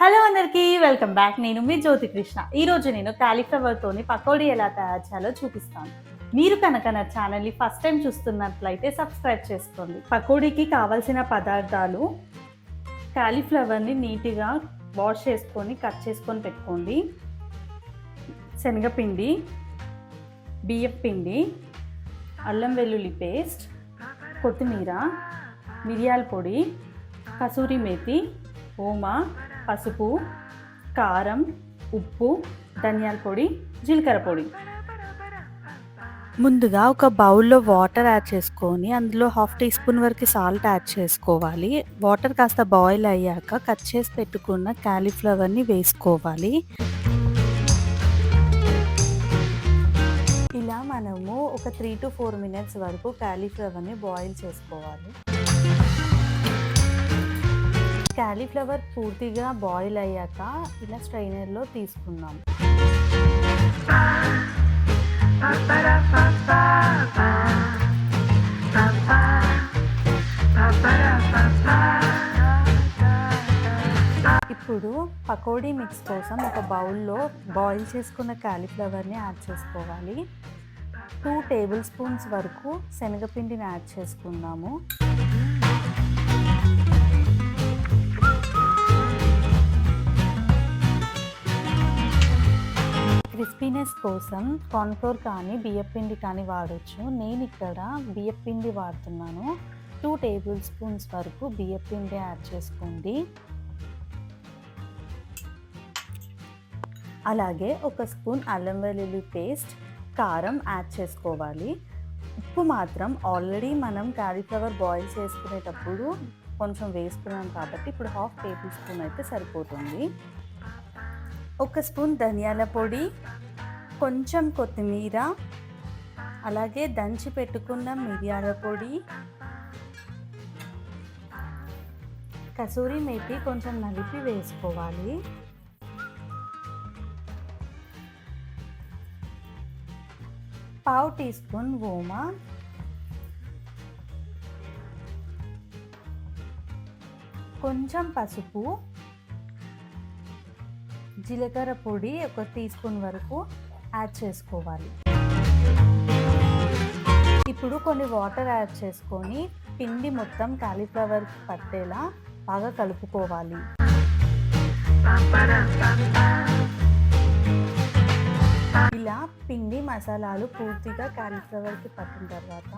Hello అందరికీ welcome back నేను మీ జ్యోతి కృష్ణ. ఈ రోజు నేను కాలీఫ్లవర్తోని పకోడీ ఎలా తయారు చేయాలో చూపిస్తాను. మీరు కనుక నా ఛానల్ని ఫస్ట్ టైం చూస్తున్నట్లయితే సబ్స్క్రైబ్ చేసుకోండి. పకోడీకి కావాల్సిన పదార్థాలు కాలీఫ్లవర్ని నీట్గా వాష్ చేసుకొని కట్ చేసుకొని పెట్టుకోండి. శనగపిండి బియ్యం పిండి అల్లం వెల్లుల్లి పేస్ట్ కొత్తిమీర మిరియాల పొడి కసూరి మేతి ఓమా పసుపు కారం ఉప్పు ధనియాల పొడి జీలకర్ర పొడి. ముందుగా ఒక బౌల్లో వాటర్ యాడ్ చేసుకొని అందులో హాఫ్ టీ స్పూన్ వరకు సాల్ట్ యాడ్ చేసుకోవాలి. వాటర్ కాస్త బాయిల్ అయ్యాక కట్ చేసి పెట్టుకున్న క్యాలీఫ్లవర్ని వేసుకోవాలి. ఇలా మనము ఒక త్రీ టు ఫోర్ మినిట్స్ వరకు క్యాలీఫ్లవర్ని బాయిల్ చేసుకోవాలి. క్యాలీఫ్లవర్ పూర్తిగా బాయిల్ అయ్యాక ఇలా స్ట్రైనర్లో తీసుకుందాం. ఇప్పుడు పకోడీ మిక్స్ కోసం ఒక బౌల్లో బాయిల్ చేసుకున్న క్యాలీఫ్లవర్ని యాడ్ చేసుకోవాలి. టూ టేబుల్ స్పూన్స్ వరకు శనగపిండిని యాడ్ చేసుకుందాము. క్రిస్పీనెస్ కోసం కార్న్ఫ్లోర్ కానీ బియ్యపిండి కానీ వాడచ్చు. నేను ఇక్కడ బియ్యపిండి వాడుతున్నాను. టూ టేబుల్ స్పూన్స్ వరకు బియ్యపిండి యాడ్ చేసుకోండి. అలాగే ఒక స్పూన్ అల్లం వెల్లుల్లి పేస్ట్ కారం యాడ్ చేసుకోవాలి. ఉప్పు మాత్రం ఆల్రెడీ మనం క్యాలీఫ్లవర్ బాయిల్ చేసుకునేటప్పుడు కొంచెం వేసుకున్నాం కాబట్టి ఇప్పుడు హాఫ్ టేబుల్ స్పూన్ అయితే సరిపోతుంది. ఒక స్పూన్ ధనియాల పొడి కొంచెం కొత్తిమీర అలాగే దంచి పెట్టుకున్న మిరియాల పొడి కసూరి మేతి కొంచెం నలిపి వేసుకోవాలి. పావు టీ స్పూన్ ఓమా కొంచెం పసుపు జీలకర్ర పొడి ఒక టీ స్పూన్ వరకు యాడ్ చేసుకోవాలి. ఇప్పుడు కొన్ని వాటర్ యాడ్ చేసుకొని పిండి మొత్తం కాలీఫ్లవర్ పట్టేలా బాగా కలుపుకోవాలి. ఇలా పిండి మసాలాలు పూర్తిగా కాలీఫ్లవర్కి పట్టిన తర్వాత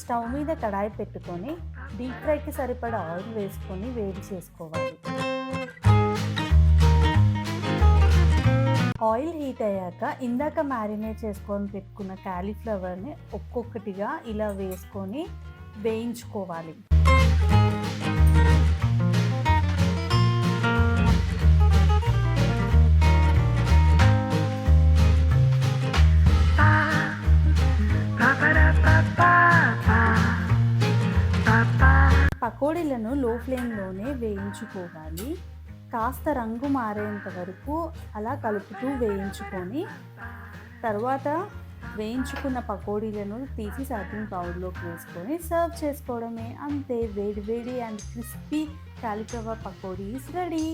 స్టవ్ మీద కడాయి పెట్టుకొని డీప్ ఫ్రైకి సరిపడా ఆయిల్ వేసుకొని వేడి చేసుకోవాలి. ఆయిల్ హీట్ అయ్యాక ఇందాక మ్యారినేట్ చేసుకొని పెట్టుకున్న క్యాలీఫ్లవర్ని ఒక్కొక్కటిగా ఇలా వేసుకొని వేయించుకోవాలి. పకోడీలను లో ఫ్లేమ్లోనే వేయించుకోవాలి. కాస్త రంగు మారేంత వరకు అలా కలుపుతూ వేయించుకొని తర్వాత వేయించుకున్న పకోడీలను తీసి సర్వింగ్ పౌడర్లోకి వేసుకొని సర్వ్ చేసుకోవడమే. అంతే వేడి వేడి and crispy cauliflower pakodis ready.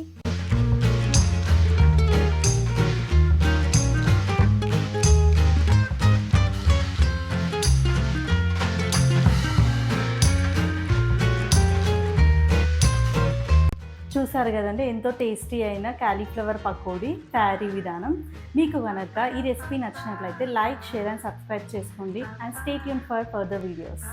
చూసారు కదండి ఎంతో టేస్టీ అయిన క్యాలీఫ్లవర్ పకోడీ తయారీ విధానం. మీకు కనుక ఈ రెసిపీ నచ్చినట్లయితే లైక్ షేర్ అండ్ సబ్స్క్రైబ్ చేసుకోండి. అండ్ స్టేట్ యూన్ ఫర్ ఫర్దర్ వీడియోస్.